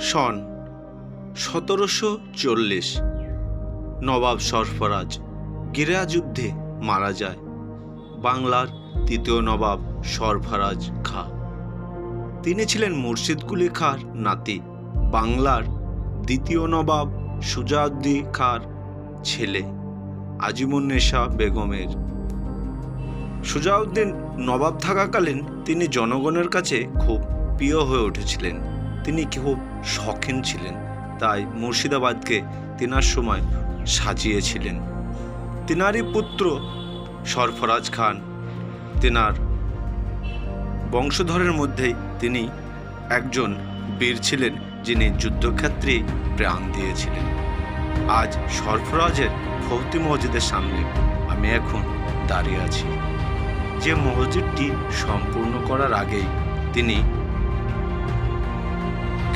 সন সতেরোশো চল্লিশ। নবাব সরফরাজ গিরা যুদ্ধে মারা যায়। বাংলার তৃতীয় নবাব সরফরাজ খা। তিনি ছিলেন মুর্শিদ কুলি খাঁর নাতি। বাংলার দ্বিতীয় নবাব সুজাউদ্দি খাঁর ছেলে আজিমুন্নেশা বেগমের। সুজাউদ্দিন নবাব থাকাকালীন তিনি জনগণের কাছে খুব প্রিয় হয়ে উঠেছিলেন। তিনি খুব শখিন ছিলেন। তাই মুর্শিদাবাদকে তেনার সময় সাজিয়েছিলেন। তেনারই পুত্র সরফরাজ খান। তেনার বংশধরের মধ্যেই তিনি একজন বীর ছিলেন, যিনি যুদ্ধক্ষেত্রে প্রাণ দিয়েছিলেন। আজ সরফরাজের ভৌতি মসজিদের সামনে আমি এখন দাঁড়িয়ে আছি। যে মসজিদটি সম্পূর্ণ করার আগেই তিনি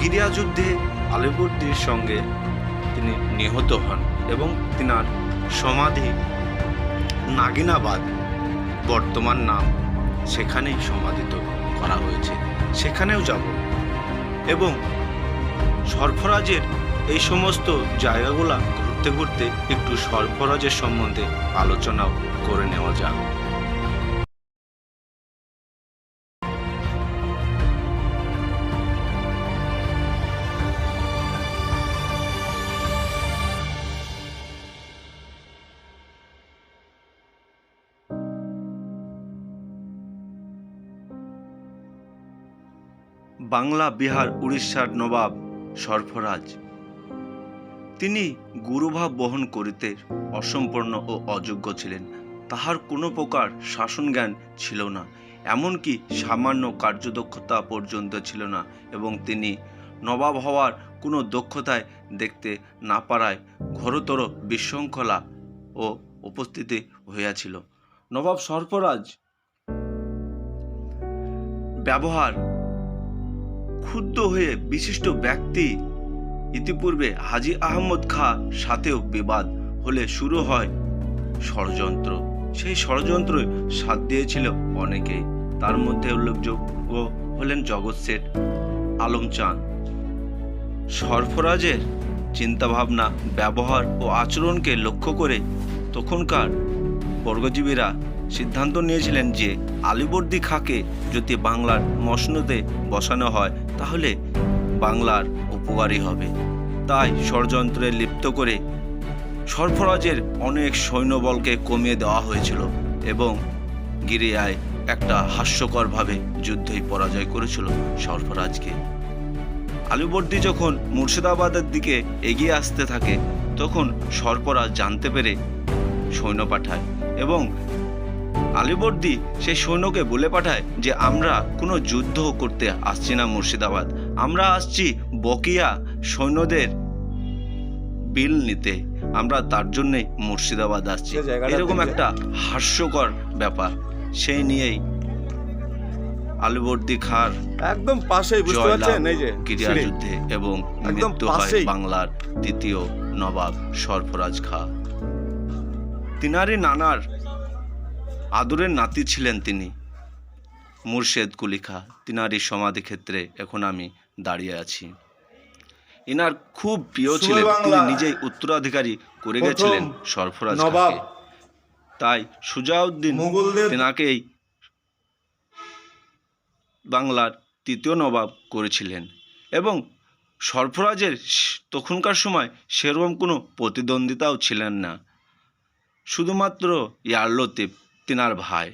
গিরিয়া যুদ্ধে আলিবর্দির সঙ্গে তিনি নিহত হন এবং তিনার সমাধি নাগিনাবাদ, বর্তমান নাম সেখানেই সমাধিত করা হয়েছে। সেখানেও যাব। এবং সরফরাজের এই সমস্ত জায়গাগুলা ঘুরতে ঘুরতে একটু সরফরাজের সম্বন্ধে আলোচনাও করে নেওয়া যাক। বাংলা, বিহার, উড়িষ্যার নবাব সরফরাজ। তিনি গুরুভাব বহন করিতে অসম্পূর্ণ ও অযোগ্য ছিলেন। তাহার কোনো প্রকার শাসন জ্ঞান ছিল না, এমনকি সামান্য কার্যদক্ষতা পর্যন্ত ছিল না এবং তিনি নবাব হওয়ার কোনো দক্ষতায় দেখতে না পারায় ঘোরতর বিশৃঙ্খলা ও উপস্থিতি হইয়াছিল। নবাব সরফরাজ ব্যবহার ক্ষুব্ধ হয়ে বিশিষ্ট ব্যক্তি ইতিপূর্বে হাজি আহমদ খা সাথেও বিবাদ হলে শুরু হয় ষড়যন্ত্র। সেই ষড়যন্ত্র সাথ দিয়েছিল অনেকেই। তার মধ্যে উল্লেখযোগ্য হলেন জগৎ শেঠ, আলম চাঁদ। সরফরাজের চিন্তাভাবনা, ব্যবহার ও আচরণকে লক্ষ্য করে তখনকার বর্গজীবীরা সিদ্ধান্ত নিয়েছিলেন যে আলিবর্দি খাঁকে যদি বাংলার মসনদে বসানো হয়, তাহলে বাংলার উপকারী হবে। তাই ষড়যন্ত্রে লিপ্ত করে সরফরাজের অনেক সৈন্যবলকে কমিয়ে দেওয়া হয়েছিল এবং গিরিয়ায় একটা হাস্যকরভাবে যুদ্ধেই পরাজয় করেছিল সরফরাজকে। আলিবর্দি যখন মুর্শিদাবাদের দিকে এগিয়ে আসতে থাকে, তখন সরফরাজ জানতে পেরে সৈন্য পাঠায় এবং আলিবর্দি সেই সৈন্যকে বলে পাঠায় যে আমরা কোনো যুদ্ধ করতে আসছি না মুর্শিদাবাদ। আমরা আসছি বকিয়া সৈন্যদের বিল নিতে। আমরা তার জন্যই মুর্শিদাবাদ আসছি। এরকম একটা হাস্যকর ব্যাপার। সেই নিয়েই আলিবর্দি খার একদম পাশেই বুঝতে জয়লাভ পারছেন? এই যে গিরিয়া যুদ্ধে এবং একদম মৃত্যু হয় পাশেই। বাংলার দ্বিতীয় নবাব সরফরাজ খা। তিনারি নানার আদরের নাতি ছিলেন তিনি। মুর্শেদ কুলি খা তিনারি সমাধি ক্ষেত্রে এখন আমি দাঁড়িয়ে আছি। ইনার খুব প্রিয় ছিলেন তিনি নিজেই উত্তরাধিকারী করে গেছিলেন সরফরাজ। তাই সুজাউদ্দিন তেনাকেই বাংলার তৃতীয় নবাব করেছিলেন এবং সরফরাজের তখনকার সময় সেরকম কোনো প্রতিদ্বন্দ্বিতাও ছিলেন না। শুধুমাত্র ইয়ারলতিফ তিনার ভাই।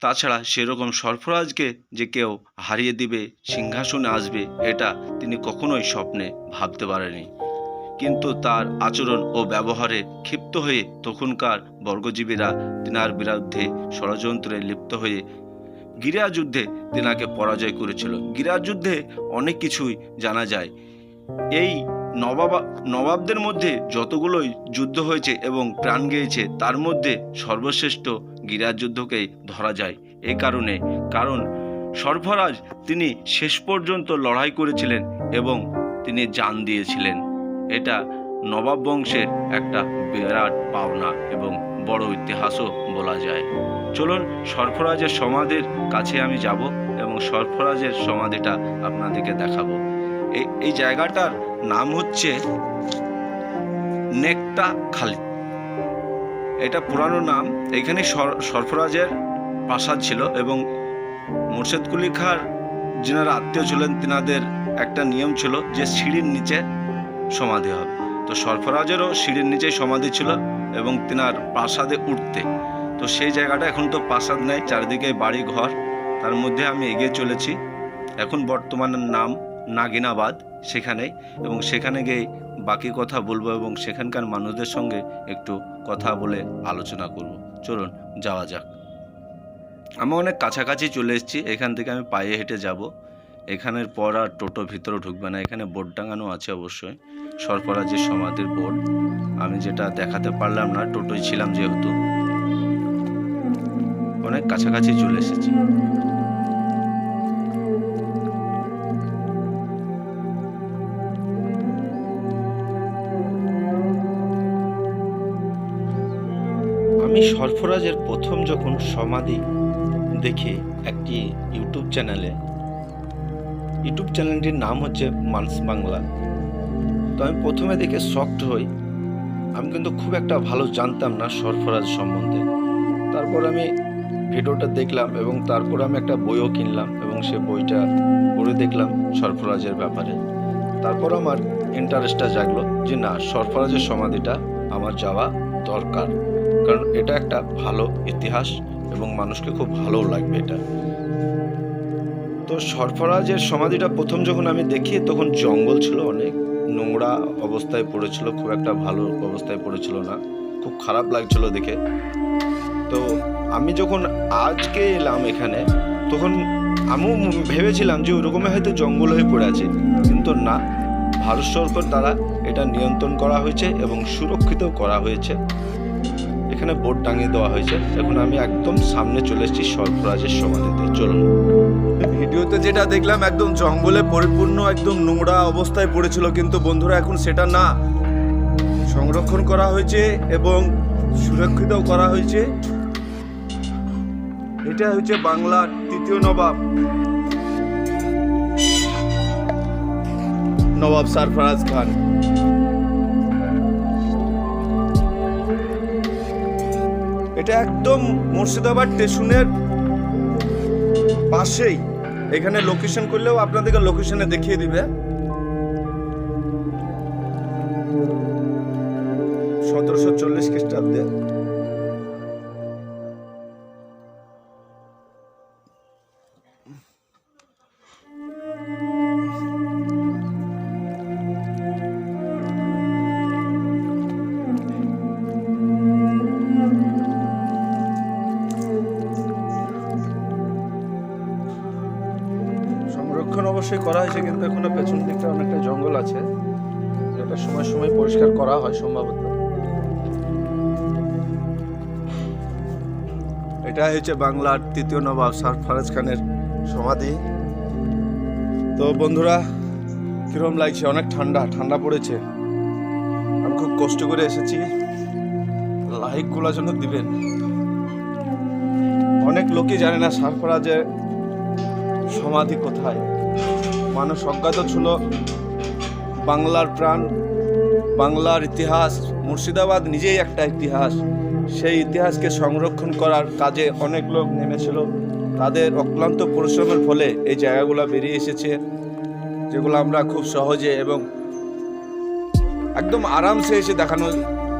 তাছাড়া সেরকম সরফরাজকে যে কেউ হারিয়ে দিবে, সিংহাসনে আসবে, এটা তিনি কখনোই স্বপ্নে ভাবতে পারেনি। কিন্তু তার আচরণ ও ব্যবহারে ক্ষিপ্ত হয়ে তখনকার বর্গজীবীরা তিনার বিরুদ্ধে ষড়যন্ত্রে লিপ্ত হয়ে গিরা যুদ্ধে তিনাকে পরাজয় করেছিল। গিরা যুদ্ধে অনেক কিছুই জানা যায়। এই নবাব, নবাবদের মধ্যে যতগুলোই যুদ্ধ হয়েছে এবং প্রাণ গিয়েছে, তার মধ্যে সর্বশ্রেষ্ঠ গিরা যুদ্ধকেই ধরা যায়। এই কারণে, কারণ সরফরাজ তিনি শেষ পর্যন্ত লড়াই করেছিলেন এবং তিনি জান দিয়েছিলেন। এটা নবাব বংশের একটা বিরাট পাওনা এবং বড় ইতিহাসও বলা যায়। চলুন সরফরাজের সমাধির কাছে আমি যাব এবং সরফরাজের সমাধিটা আপনাদেরকে দেখাবো। এই জায়গাটার নাম হচ্ছে নেকটা খালি। এটা পুরানো নাম। এখানে সর- সরফরাজের প্রাসাদ ছিল এবং মোর্শেদ কুলি খাঁর যিনারা আত্মীয় ছিলেন, তিনাদের একটা নিয়ম ছিল যে সিঁড়ির নিচে সমাধি হবে। তো সরফরাজেরও সিঁড়ির নিচেই সমাধি ছিল এবং তিনার প্রাসাদে উঠতে। তো সেই জায়গাটা এখন তো প্রাসাদ নেই, চারিদিকে বাড়ি ঘর তার মধ্যে আমি এগিয়ে চলেছি। এখন বর্তমানের নাম নাগিনাবাদ। সেখানেই এবং সেখানে গিয়ে বাকি কথা বলব এবং সেখানকার মানুষদের সঙ্গে একটু কথা বলে আলোচনা করব। চলুন, যাওয়া যাক। আমি অনেক কাছাকাছি চলে এসেছি। এখান থেকে আমি পায়ে হেঁটে যাব। এখানের পর আর টোটো ভিতরে ঢুকবে না। এখানে বোর্ড টাঙানো আছে অবশ্যই। সরফরাজের সমাধির বোর্ড আমি যেটা দেখাতে পারলাম না, টোটোয় ছিলাম যেহেতু। অনেক কাছাকাছি চলে এসেছি। আমি সরফরাজের প্রথম যখন সমাধি দেখি একটি ইউটিউব চ্যানেলে, ইউটিউব চ্যানেলটির নাম হচ্ছে মানস বাংলা। তো আমি প্রথমে দেখে শকড হই। আমি কিন্তু খুব একটা ভালো জানতাম না সরফরাজ সম্বন্ধে। তারপর আমি ভিডিওটা দেখলাম এবং তারপর আমি একটা বইও কিনলাম এবং সে বইটা পড়ে দেখলাম সরফরাজের ব্যাপারে। তারপর আমার ইন্টারেস্টটা জাগলো যে না, সরফরাজের সমাধিটা আমার যাওয়া দরকার। কারণ এটা একটা ভালো ইতিহাস এবং মানুষকে খুব ভালো লাগবে এটা। তো সরফরাজের সমাধিটা প্রথম যখন আমি দেখি, তখন জঙ্গল ছিল অনেক, নোংরা অবস্থায় পড়েছিল, খুব একটা ভালো অবস্থায় পড়েছিল না, খুব খারাপ লাগছিল দেখে। তো আমি যখন আজকে এলাম এখানে, তখন আমিও ভেবেছিলাম যে ওরকমই হয়তো জঙ্গল হয়ে পড়ে আছে, কিন্তু না, ভারত সরকার দ্বারা এটা নিয়ন্ত্রণ করা হয়েছে এবং সুরক্ষিত করা হয়েছে। এখানে বোর্ড টাঙিয়ে দেওয়া হয়েছে। এখন আমি একদম সামনে চলে এসেছি সরফরাজের সমাধিতে। চলুন। ভিডিওতে যেটা দেখলাম, একদম জঙ্গলে পরিপূর্ণ একদম নোংরা অবস্থায় পড়েছিল, কিন্তু বন্ধুরা, এখন সেটা না। সংরক্ষণ করা হয়েছে এবং সুরক্ষিতও করা হয়েছে। এটা হচ্ছে বাংলার তৃতীয় নবাব। নবাব সারফরাজ খান। এটা একদম মুর্শিদাবাদ স্টেশনের পাশেই। এখানে লোকেশন করলেও আপনাদেরকে লোকেশনে দেখিয়ে দিবে। সতেরোশো চল্লিশ খ্রিস্টাব্দে। সংরক্ষণ অবশ্যই করা হয়েছে, কিন্তু এখনও পেছন দিকটা অনেকটা জঙ্গল আছে, যেটা সময় সময় পরিষ্কার করা হয় সম্ভবত। এটা হচ্ছে বাংলার তৃতীয় নবাব সরফরাজ খানের সমাধি। তো বন্ধুরা, কিরম লাগছে? অনেক ঠান্ডা ঠান্ডা পড়েছে। আমি খুব কষ্ট করে এসেছি। লাইকগুলোর জন্য দিবেন। অনেক লোকই জানে না সরফরাজের সমাধি কোথায়। মানুষ অজ্ঞাত ছিল। বাংলার প্রাণ, বাংলার ইতিহাস, মুর্শিদাবাদ নিজেই একটা ইতিহাস। সেই ইতিহাসকে সংরক্ষণ করার কাজে অনেক লোক নেমেছিল। তাদের অক্লান্ত পরিশ্রমের ফলে এই জায়গাগুলো বেরিয়ে এসেছে, যেগুলো আমরা খুব সহজে এবং একদম আরামসে এসে দেখানোর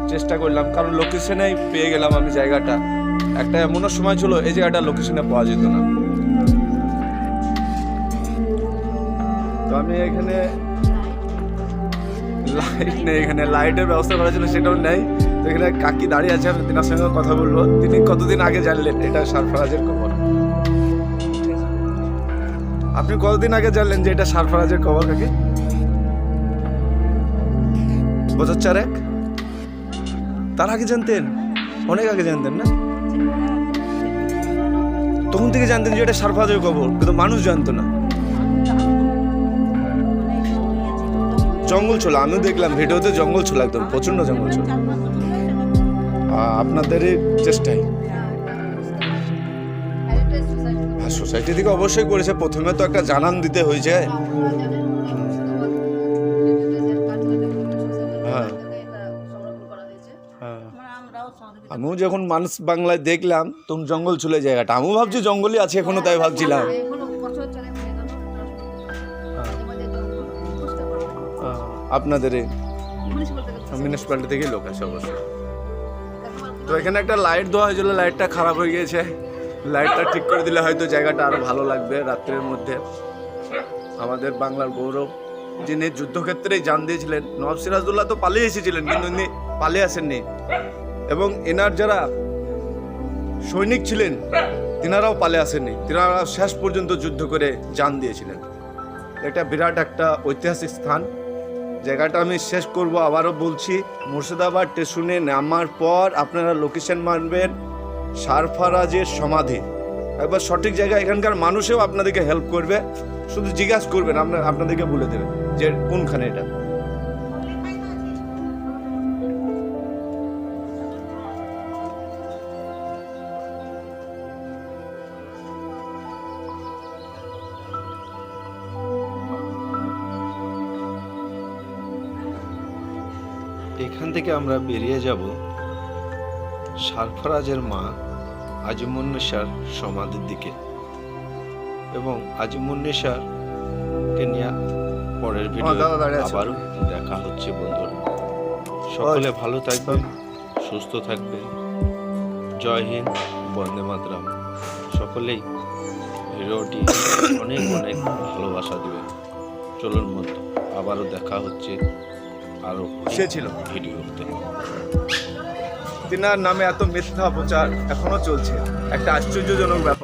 চেষ্টা করলাম। কারণ লোকেশনেই পেয়ে গেলাম আমি জায়গাটা। একটা এমনও সময় ছিল, এই জায়গাটা লোকেশনে পাওয়া যেত না। আমি এখানে লাইট নেই, এখানে লাইটের ব্যবস্থা করা ছিল সেটাও নেই। তো এখানে কাকি দাঁড়িয়ে আছে, আমি তিনার সঙ্গে কথা বলব। তিনি কতদিন আগে জানলেন এটা সারফরাজের খবর আপনি কতদিন আগে জানলেন যে এটা সারফরাজের খবর কাকি? বছর চারেক? তার আগে জানতেন? অনেক আগে জানতেন না? তখন থেকে জানতেন যে এটা সারফরাজের খবর কিন্তু মানুষ জানতো না। জঙ্গল ছোলা, আমিও দেখলাম ভিডিওতে জঙ্গল ছোলা একদম, প্রচণ্ড জঙ্গল ছোলা। আপনাদের চেষ্টাই। সোসাইটি থেকে অবশ্যই করেছে, প্রথমে তো একটা জানান দিতে হয়েছে। হ্যাঁ।, হ্যাঁ। আমিও যখন মানুষ বাংলায় দেখলাম, তখন জঙ্গল চলে জায়গাটা, আমিও ভাবছি জঙ্গলই আছে এখনও, তাই ভাবছিলাম। আপনাদের মিউনিসিপ্যালিটি থেকেই লোক আছে অবশ্যই তো এখানে একটা লাইট দেওয়া হয়েছিল লাইটটা খারাপ হয়ে গিয়েছে। লাইটটা ঠিক করে দিলে হয়তো জায়গাটা আরও ভালো লাগবে রাত্রের মধ্যে। আমাদের বাংলার গৌরব যিনি যুদ্ধক্ষেত্রেই জান দিয়েছিলেন নবাব সিরাজউল্লাহ তো পালিয়ে এসেছিলেন কিন্তু ইনি পালিয়ে আসেননি। এবং এনার যারা সৈনিক ছিলেন তিনারাও পালে আসেননি। তিনারা শেষ পর্যন্ত যুদ্ধ করে জান দিয়েছিলেন। এটা বিরাট একটা ঐতিহাসিক স্থান। জায়গাটা আমি শেষ করব, আবারও বলছি, মুর্শিদাবাদ স্টেশনে নামার পর আপনারা লোকেশন মানবেন সারফারাজের সমাধি। একবার সঠিক জায়গা এখানকার মানুষেও আপনাদেরকে হেল্প করবে। শুধু জিজ্ঞাসা করবেন, আপনার আপনাদেরকে বলে দেবেন যে কোনখানে এটা। এখান থেকে আমরা বেরিয়ে যাব সারফরাজের মা আজিমুন্নেসার সমাধির দিকে এবং আজিমুন্নেসারকে নিয়ে পরের ভিডিও। আবারও দেখা হচ্ছে বন্ধুরা সকলে ভালো থাকবেন সুস্থ থাকবেন। জয় হিন্দ বন্দে মাতরম। সকলেই ভিডিওটি অনেক অনেক ভালোবাসা দিবেন। চলুন বন্ধু আবারও দেখা হচ্ছে আরও সে ছিল। ভিডিওতে তিনার নামে এত মিথ্যা প্রচার এখনও চলছে। একটা আশ্চর্যজনক ব্যাপার।